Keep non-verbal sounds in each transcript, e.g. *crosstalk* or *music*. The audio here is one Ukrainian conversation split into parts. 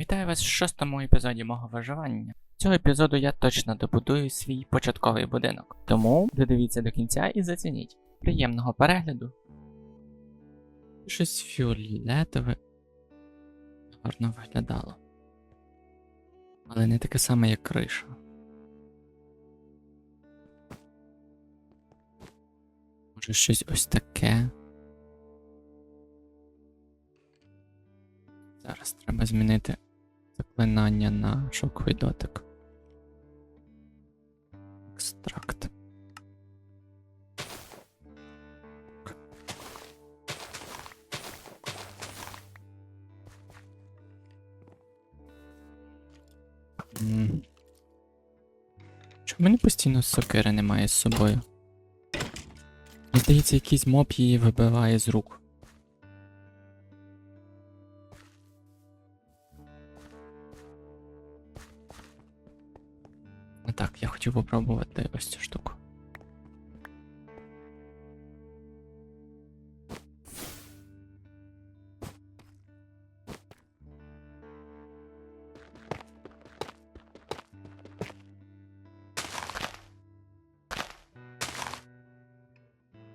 Вітаю вас в шостому епізоді мого виживання. Цього епізоду я точно добудую свій початковий будинок. Тому додивіться до кінця і зацініть. Приємного перегляду. Щось фіолетове гарно виглядало. Але не таке саме, як криша. Може щось ось таке. Зараз треба змінити заклинання на шоковий дотик. Екстракт. Чому мене постійно сокири немає з собою? Мені здається, якийсь моб її вибиває з рук. Так, я хотів попробувати ось цю штуку.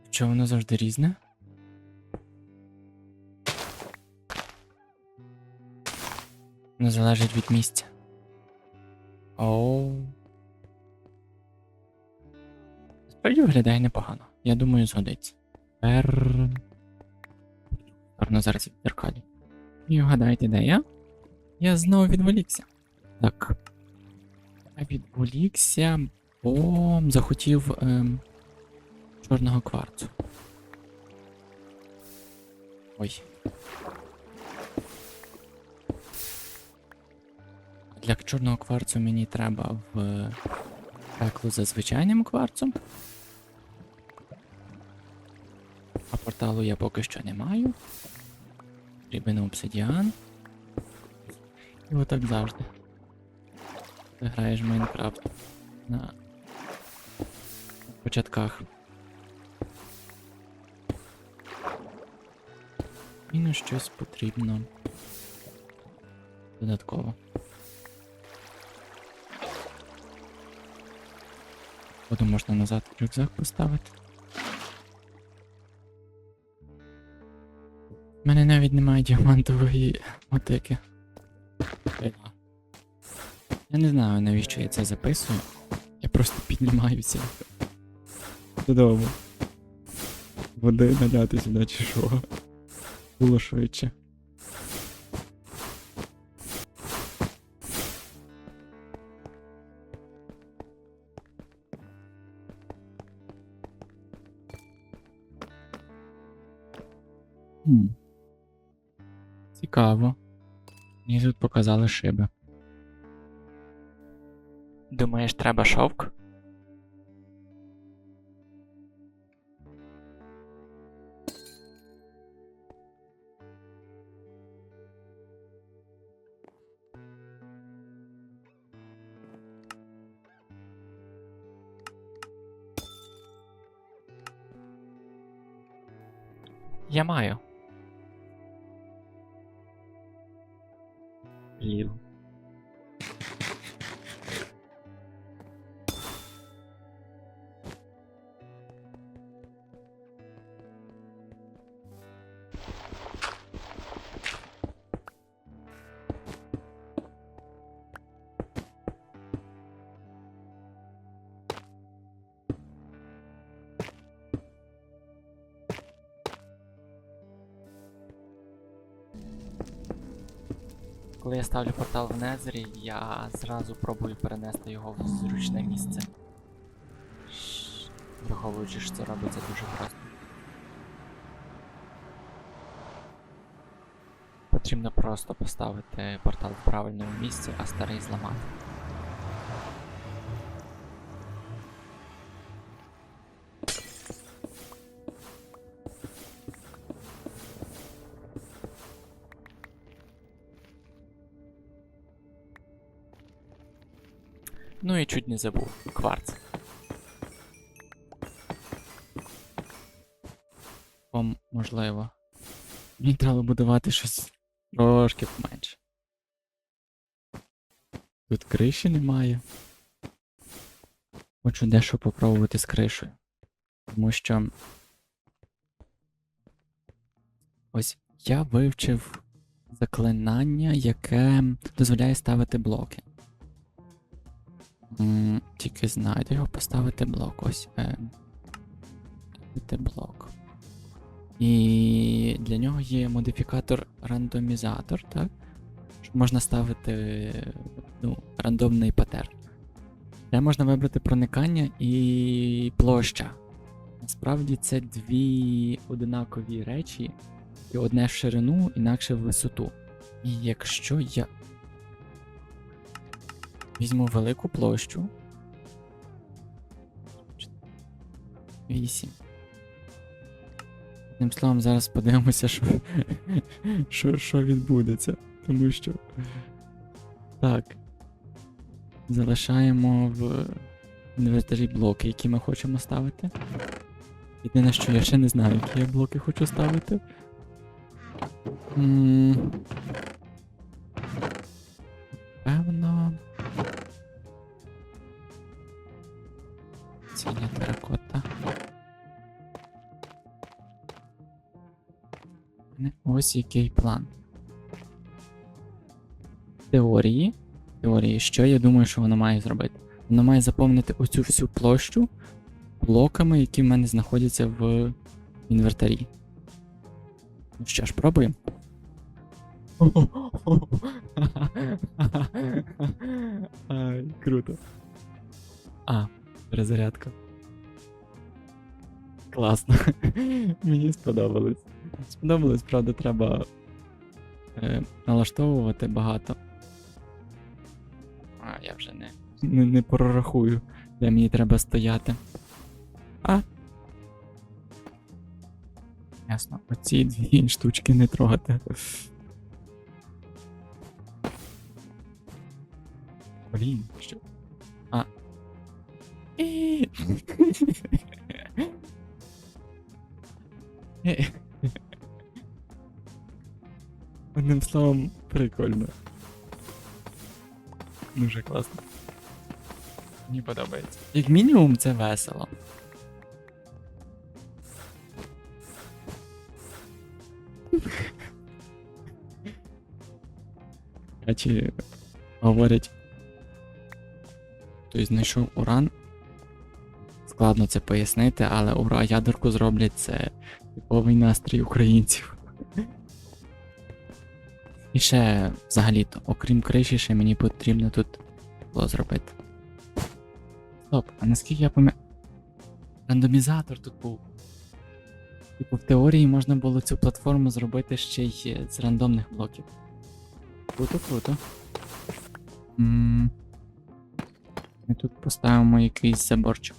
Що воно завжди різне? Не залежить від місця. Оу. Справді виглядає непогано. Я думаю, згодиться. Тепер... Гарно зараз в дзеркалі. І вгадайте, де я? Я знову відволікся. Так. Я відволікся, бо захотів ем, чорного кварцу. Ой. Для чорного кварцу мені треба в пекло за звичайним кварцом. А я поки що не маю. Потрібен обсидіан. І отак завжди. Ти граєш в Майнкрафт на початках. І на щось потрібно додатково. Буду можна назад рюкзак поставити. Мене навіть немає діамантової мотики. Я не знаю, навіщо я це записую. Я просто піднімаюся додому. Води наляти сюди чи що. Було швидше. Цікаво. Мені тут показали шиби. Думаєш, треба шовк? Я маю. Коли я ставлю портал в Незері, я зразу пробую перенести його в зручне місце. Враховуючи, що це робиться дуже просто. Потрібно просто поставити портал в правильному місці, а старий зламати. Чуть не забув. Кварц. Вам можливо. Мені треба будувати щось трошки поменше. Тут криші немає. Хочу дещо попробувати з кришею. Тому що. Ось я вивчив заклинання, яке дозволяє ставити блоки. Тільки знайду його поставити блок. Ось. Е, блок. І для нього є модифікатор рандомізатор, так? Що можна ставити ну, рандомний патерн. Де можна вибрати проникання і площа. Насправді це дві одинакові речі, і одне в ширину, інакше в висоту. І якщо я візьму велику площу. 8. Одним словом, зараз подивимося, що, що, що відбудеться. Тому що. Так. Залишаємо в інвентарі блоки, які ми хочемо ставити. Єдине, що я ще не знаю, які я блоки хочу ставити. М, Певно. Теракота. Ось який план. Теорії. Теорії, що я думаю, що воно має зробити? Воно має заповнити оцю всю площу блоками, які в мене знаходяться в інвертарі. Ну що ж, пробуємо. *laughs* Ай, круто. А, перезарядка. Класно. *laughs* Мені сподобалось. Сподобалось, правда, треба е, налаштовувати багато. А, я вже не, не, не прорахую, де мені треба стояти. А. Ясно, оці дві штучки не трогати. Блін, що? А. *laughs* *laughs* Одним словом, прикольно. Дуже класно. Мені подобається. Як мінімум, це весело. Речі говорять. Той знайшов уран. Складно це пояснити, але ура ядерку зроблять це типовий настрій українців. І ще взагалі-то, окрім криші, ще мені потрібно тут було зробити. Стоп, а наскільки я пам'ятаю. Рандомізатор тут був. Типу, в теорії можна було цю платформу зробити ще й з рандомних блоків. Круто, круто. Ми тут поставимо якийсь заборчик.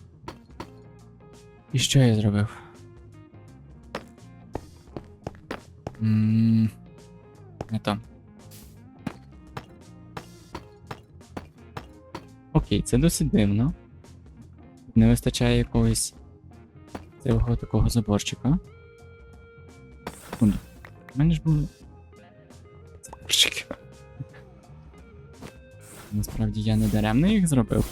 І що я зробив? М, Не то. Окей, це досить дивно. Не вистачає якогось цього такого заборчика. У мене ж були. Заборчики. Насправді я не даремно їх зробив.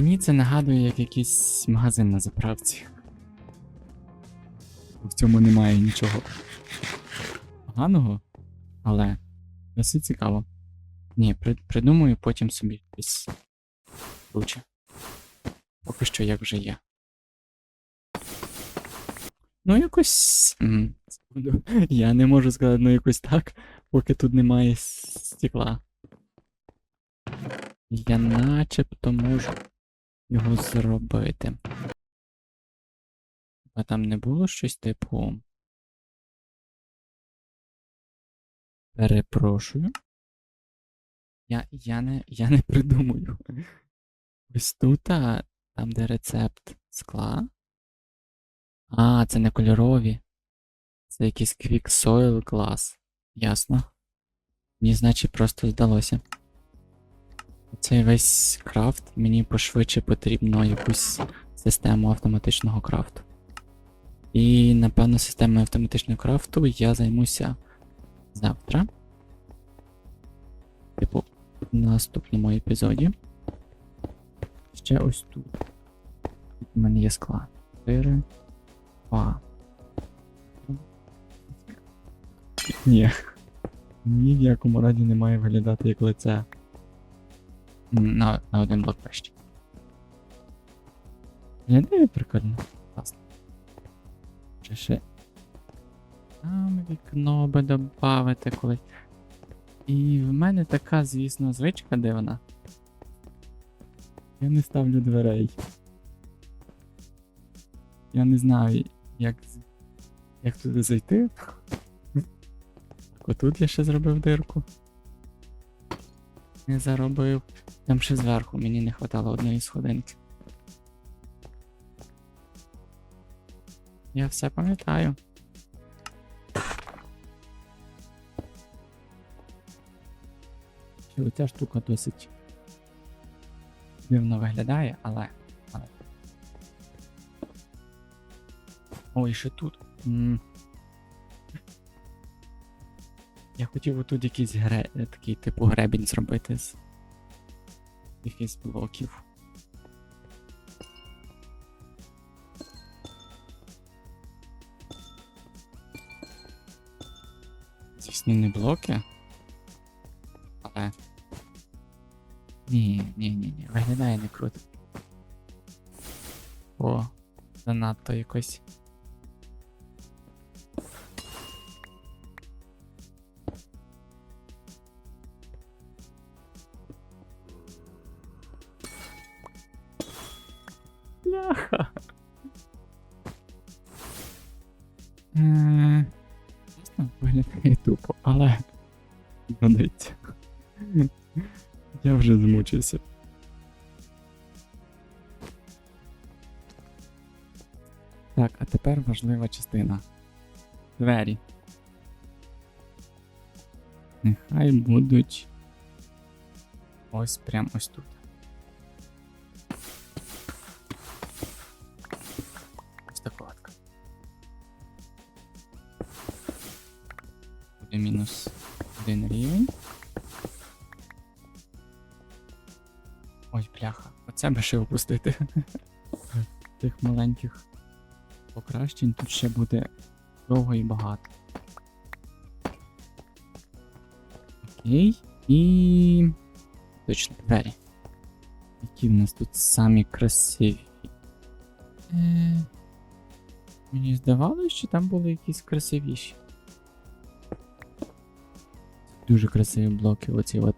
Мені це нагадує як якийсь магазин на заправці. В цьому немає нічого поганого, але досить цікаво. Ні, при, придумаю потім собі щось лучше. Поки що як вже є. Ну, якось. *laughs* Я не можу сказати, ну якось так, поки тут немає стекла. Я начебто можу його зробити. А там не було щось типу. Перепрошую. Я, я, не, я не придумую. Ось тут, а, там, де рецепт скла. А, це не кольорові. Це якийсь Quick Soil Glass. Ясно. Мені, значить, просто здалося. Цей весь крафт мені пошвидше потрібно якусь систему автоматичного крафту. І напевно системою автоматичного крафту я займуся завтра. Типу, в наступному епізоді. Ще ось тут. У мене є склад. 4. 2. Ні. Ні в якому раді не має виглядати як лице. На, на один блок вище. Виглядає прикольно. Класно. Чи ще. Там вікно би додати колись. І в мене така, звісно, звичка дивна. Я не ставлю дверей. Я не знаю, як, як туди зайти. Отут я ще зробив дирку. Не заробив. Там ще зверху мені не хватало одної сходинки. Я все пам'ятаю. Що ця штука досить дивно виглядає, але. але. Ой, ще тут. М. Я хотів отут якийсь гре... такий типу гребінь зробити з якихось блоків. Звісно, не блоки. Але. Ні, ні, ні, ні, виглядає не круто. О, занадто якось. Так, а тепер важлива частина. Двері. Нехай будуть ось прям ось тут. Ось така латка. Буде мінус один рівень. Ой, бляха, оце би ще опустити. *laughs* Тих маленьких покращень тут ще буде довго і багато. Окей. І. Точно, двері. Які в нас тут самі красиві. Е... Мені здавалося, що там були якісь красивіші. Дуже красиві блоки, оці от.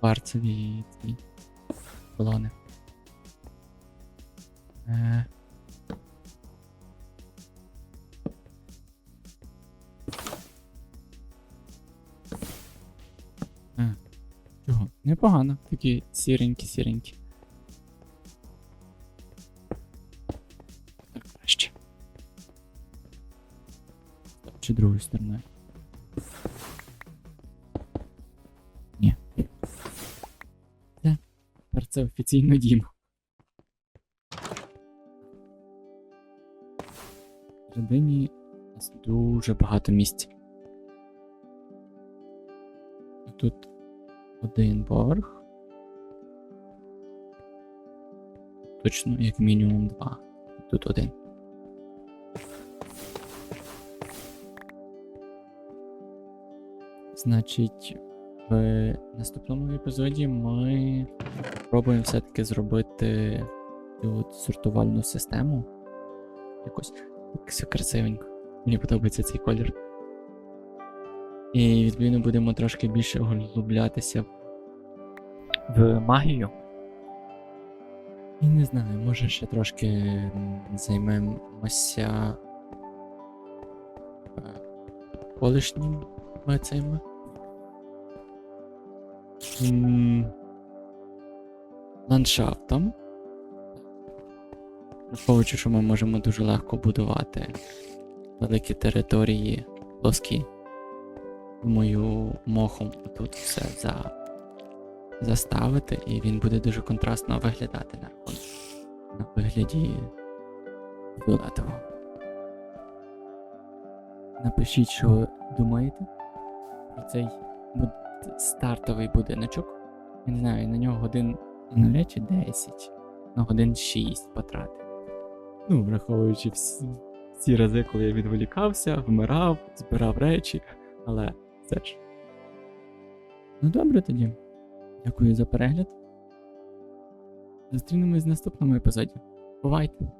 Кварцеві ці колони. Е... Чого? Непогано, такі сіренькі, сіренькі. Так краще. Чи другою стороною? Ні. Це офіційно дім. Всередині у нас дуже багато місця. Тут один поверх. Точно, як мінімум два. Тут один. Значить, в наступному епізоді ми спробуємо все-таки зробити цю сортувальну систему. Якось так все красивенько. Мені подобається цей колір. І відповідно будемо трошки більше углублятися в магію. І не знаю, може ще трошки займемося е, колишніми цими. Ландшафтом. Враховуючи, що ми можемо дуже легко будувати великі території плоскі. Думаю, мохом тут все за... заставити, і він буде дуже контрастно виглядати на. На вигляді фіолетового. Напишіть, що думаєте про цей стартовий будиночок. Я не знаю, на нього годин навряд чи 10, на годин 6 потратив. Ну, враховуючи всі, рази, коли я відволікався, вмирав, збирав речі, але все ж. Ну добре тоді. Дякую за перегляд. Зустрінемось в наступному епізоді. Бувайте!